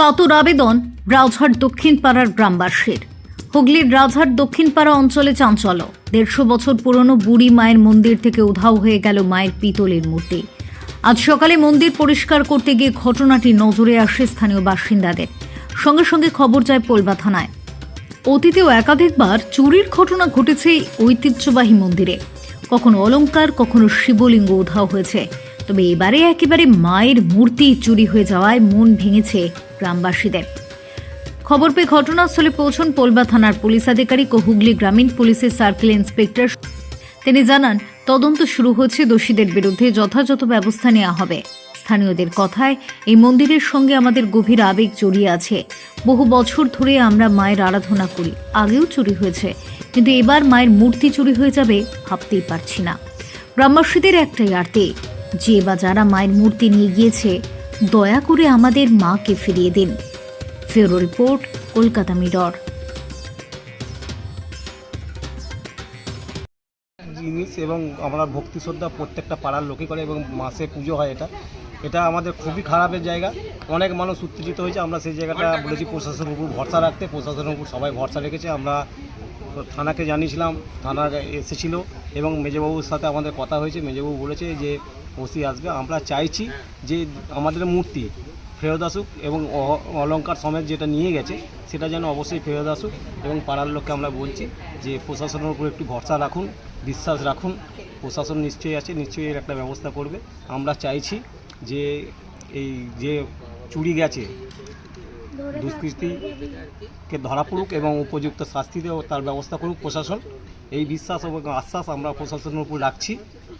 কাতর আবেদন রাজহাট দক্ষিণ পাড়ার গ্রামবাসীর। হুগলির রাজহাট দক্ষিণ পাড়া অঞ্চলে চাঞ্চল্য। দেড়শো বছর পুরনো বুড়ি মায়ের মন্দির থেকে উধাও হয়ে গেল মায়ের পিতলের মূর্তি। আজ সকালে মন্দির পরিষ্কার করতে গিয়ে ঘটনাটি নজরে আসে স্থানীয় বাসিন্দাদের। সঙ্গে সঙ্গে খবর যায় পোলবা থানায়। অতীতেও একাধিকবার চুরির ঘটনা ঘটেছে ঐতিহ্যবাহী মন্দিরে। কখনো অলংকার, কখনো শিবলিঙ্গ উধাও হয়েছে। তবে এবারে একেবারে মায়ের মূর্তি চুরি হয়ে যাওয়ায় মন ভেঙেছে গ্রামবাসীদের। খবর পেয়ে ঘটনাস্থলে পৌঁছন পোলবা থানার পুলিশ আধিকারিক ও হুগলি গ্রামীণ পুলিশের সার্কেল ইন্সপেক্টর। তিনি জানান, তদন্ত শুরু হচ্ছে দোষীদের বিরুদ্ধে, যথাযথ ব্যবস্থা নেওয়া হবে। স্থানীয়দের কথায়, এই মন্দিরের সঙ্গে আমাদের গভীর আবেগ জড়িয়ে আছে। বহু বছর ধরে আমরা মায়ের আরাধনা করি, আগেও চুরি হয়েছে। কিন্তু এবার মায়ের মূর্তি চুরি হয়ে যাবে ভাবতেই পারছি না। গ্রামবাসীদের একটাই আরতি যে বা যারা মায়ের মূর্তি নিয়ে গিয়েছে, দয়া করে আমাদের মাকে ফিরিয়ে দিন। ফেরো রিপোর্ট, কলকাতা মিরর। জিনিস এবং আমরা ভক্তি শ্রদ্ধা প্রত্যেকটা পাড়ার লোকই করে এবং মাসে পুজো হয় এটা। এটা আমাদের খুবই খারাপের জায়গা। অনেক মানুষ উত্তেজিত হয়েছে, আমরা সেই জায়গাটা বলেছি প্রশাসনের উপর ভরসা রাখতে, প্রশাসনের উপর সবাই ভরসা রেখেছে। আমরা থানাকে জানিয়েছিলাম থানা এসেছিল এবং মেজবাবুর সাথে আমাদের কথা হয়েছে। মেজবাবু বলেছে যে ওসি আসবে আমরা চাইছি যে আমাদের মূর্তি ফেরত আসুক এবং অ- অলংকার সমেত যেটা নিয়ে গেছে, সেটা যেন অবশ্যই ফেরত আসুক এবং পাড়ার লোককে আমরা বলছি যে প্রশাসনের উপর একটু ভরসা রাখুন, বিশ্বাস রাখুন। প্রশাসন নিশ্চয়ই আছে, নিশ্চয়ই এর একটা ব্যবস্থা করবে। আমরা চাইছি যে এই যে চুরি গেছে, দুষ্কৃতিকে ধরা পড়ুক এবং উপযুক্ত শাস্তি দেও তার ব্যবস্থা করুক প্রশাসন। এই বিশ্বাস এবং আশ্বাস আমরা প্রশাসনের উপর রাখছি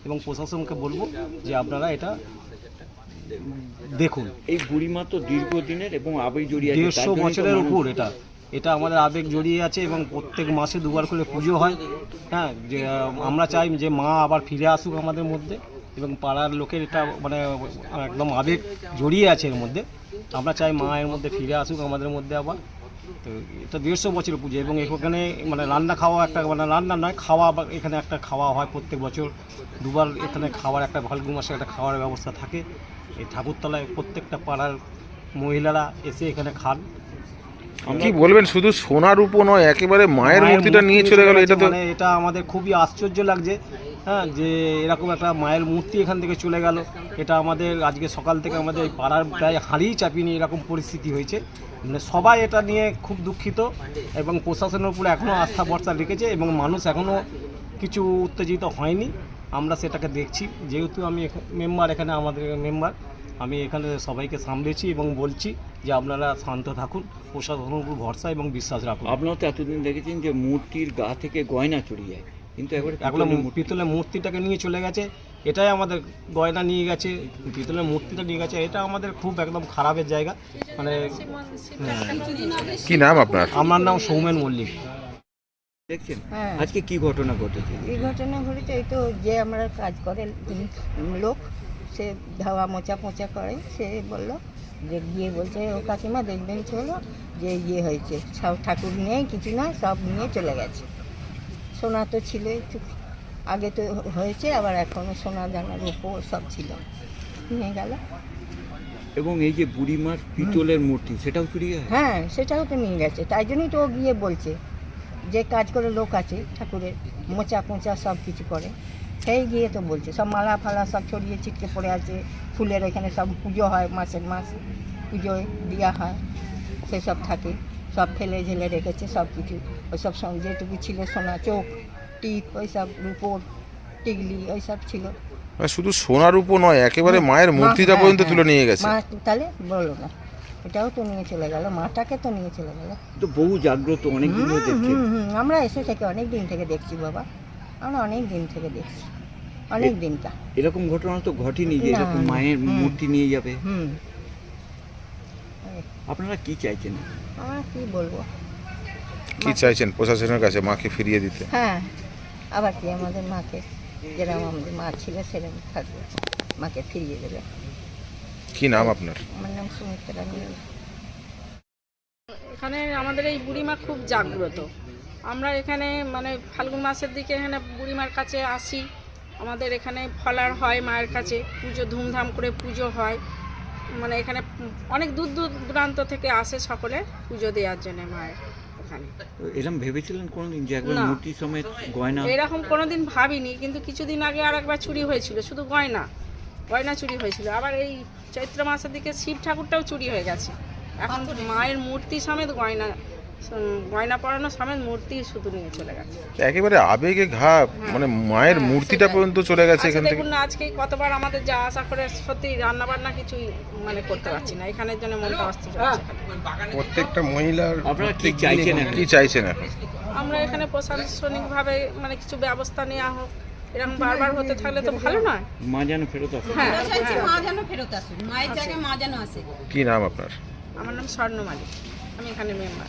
এবং প্রশাসনকে বলব যে আপনারা এটা দেখুন। এই বুড়িমা তো দীর্ঘদিনের এবং আবেগ জড়িয়ে দেড়শো বছরের উপর এটা। এটা আমাদের আবেগ জড়িয়ে আছে এবং প্রত্যেক মাসে দুবার করে পুজো হয়। হ্যাঁ যে আমরা চাই যে মা আবার ফিরে আসুক আমাদের মধ্যে এবং পাড়ার লোকের এটা মানে একদম আবেগ জড়িয়ে আছে এর মধ্যে। আমরা চাই মা এর মধ্যে ফিরে আসুক আমাদের মধ্যে আবার। তো এটা দেড়শো বছর পুজো এবং এখানে মানে রান্না খাওয়া একটা মানে রান্না নয়, খাওয়া বা এখানে একটা খাওয়া হয় প্রত্যেক বছর। দুবার এখানে খাওয়ার একটা ভালগু মাসে একটা খাওয়ার ব্যবস্থা থাকে। এই ঠাকুরতলায় প্রত্যেকটা পাড়ার মহিলারা এসে এখানে খান। কি বলবেন শুধু সোনার রূপ নয় একেবারে মায়ের মূর্তিটা নিয়ে চলে গেল এটা তো মানে এটা আমাদের খুবই আশ্চর্য লাগছে হ্যাঁ যে এরকম একটা মায়ের মূর্তি এখান থেকে চলে গেল। এটা আমাদের আজকে সকাল থেকে আমাদের এই পাড়ার প্রায় হারিয়ে চাপিয়ে নিয়ে এরকম পরিস্থিতি হয়েছে। মানে সবাই এটা নিয়ে খুব দুঃখিত এবং প্রশাসনের উপরে এখনও আস্থা ভরসা রেখেছে এবং মানুষ এখনও কিছু উত্তেজিত হয়নি। আমরা সেটাকে দেখছি যেহেতু আমি মেম্বার এখানে আমাদের মেম্বার আমি এখানে সবাইকে সামলেছি এবং বলছি যে আপনারা শান্ত থাকুন প্রশাসনের উপর ভরসা এবং বিশ্বাস রাখুন। আপনারা তো এতদিন দেখেছেন যে মূর্তির গা থেকে গয়না চুরি যায় কিন্তু একবার এগুলো পিতলের মূর্তিটাকে নিয়ে চলে গেছে এটাই আমাদের গয়না নিয়ে গেছে পিতলের মূর্তিটা নিয়ে গেছে এটা আমাদের খুব একদম খারাপের জায়গা মানে কি নাম আপনার? আমার নাম সৌমেন মল্লিক। দেখছেন? হ্যাঁ। আজকে কি ঘটনা ঘটেছে? এই ঘটনা ঘটেছে এই তো যে আমরা কাজ করে লোক সে ধাওয়া মোচা পোচা করে সে বলল যে গিয়ে বলছে ও কাকিমা দেখবেন চলো যে ইয়ে হয়েছে সব ঠাকুর নেই কিছু না সব নিয়ে চলে গেছে। সোনা তো ছিল একটু আগে তো হয়েছে আবার এখনও সোনা দানার উপর সব ছিল নিয়ে গেল। এবং এই যে বুড়িমার পিতলের মূর্তি সেটাও চুরি হয় হ্যাঁ সেটাও তো নিয়ে গেছে। তাই জন্যই তো ও গিয়ে বলছে যে কাজ করে লোক আছে ঠাকুরের মোচা পোচা সব কিছু করে। সেই গিয়ে তো বলছে সব মালা ফালা সব ছড়িয়ে ছিটকে পড়ে আছে। ফুলের এখানে সব পুজো হয় মাসের মাস পুজোয় দেওয়া হয় সেসব থাকে। সব ফেলে ঝেলে রেখেছে সব কিছু। ওইসব সব যেটুকু ছিল সোনা চোখ টিপ ওইসব রূপোর টিগলি ওইসব ছিল। মানে শুধু সোনার রূপ নয় একেবারে মায়ের মূর্তিটা হ্যাঁ, পর্যন্ত হ্যাঁ। তুলে নিয়ে গেছে। মা তাহলে বলো না। এটাও তো নিয়ে চলে গেল মাটাকে তো নিয়ে চলে গেল। তো বহু জাগ্রত অনেক দিন হুম, হুম, আমরা এসে থেকে অনেক দিন থেকে দেখছি বাবা। আমরা অনেক দিন থেকে দেখছি। অনেক দিনটা। এরকম ঘটনা তো ঘটেনি যে এরকম মায়ের মূর্তি নিয়ে যাবে। হুম। আপনারা কি চাইছেন? আমরা কি বলব? কি চাইছেন প্রশাসনের কাছে মাকে ফিরিয়ে দিতে? হ্যাঁ। আবার কি আমাদের মাকে? যেরকম আমাদের মা ছিল সেরকম থাকবে। মাকে ফিরিয়ে দেবে। কি নাম আপনার? আমার নাম সুমিত্রা মিল এখানে আমাদের এই বুড়িমা খুব জাগ্রত। আমরা এখানে মানে ফাল্গুন মাসের দিকে এখানে বুড়িমার কাছে আসি। আমাদের এখানে ফলার হয় মায়ের কাছে পুজো ধুমধাম করে পুজো হয়। মানে এখানে অনেক দূর দূর দূরান্ত থেকে আসে সকলে পুজো দেওয়ার জন্য মায়ের এখানে এরকম ভেবেছিলেন কোনোদিন যে একবার মূর্তি সমেত গয়না? এরকম কোনোদিন ভাবিনি কিন্তু কিছুদিন আগে আর একবার চুরি হয়েছিল শুধু গয়না। গয়না চুরি হয়েছিল। আবার এই চৈত্র মাসের দিকে শিব ঠাকুরটাও চুরি হয়ে গেছে। এখন মায়ের মূর্তি সমেত গয়না গয়না পরানো সমেত মূর্তি শুধু নিয়ে চলে গেছে। একেবারে আবেগে ঘা মানে মায়ের হ্যাঁ, মূর্তিটা পর্যন্ত চলে গেছে আচ্ছা এখান থেকে। দেখুন আজকে কতবার আমাদের যা আশা করে সত্যি রান্না বান্না কিছুই মানে করতে পারছি না। এখানের জন্য মনটা অস্থির হচ্ছে। প্রত্যেকটা মহিলার আপনারা কি চাইছেন কি চাইছেন এখন? আমরা এখানে প্রশাসনিকভাবে মানে কিছু ব্যবস্থা নেওয়া হোক এরকম বারবার হতে থাকলে তো ভালো নয়। মা যেন ফেরত আসে হ্যাঁ মা যেন ফেরত আসুন মায়ের জায়গায় মা যেন আসে। কি নাম আপনার? আমার নাম স্বর্ণমালী আমি এখানে মেম্বার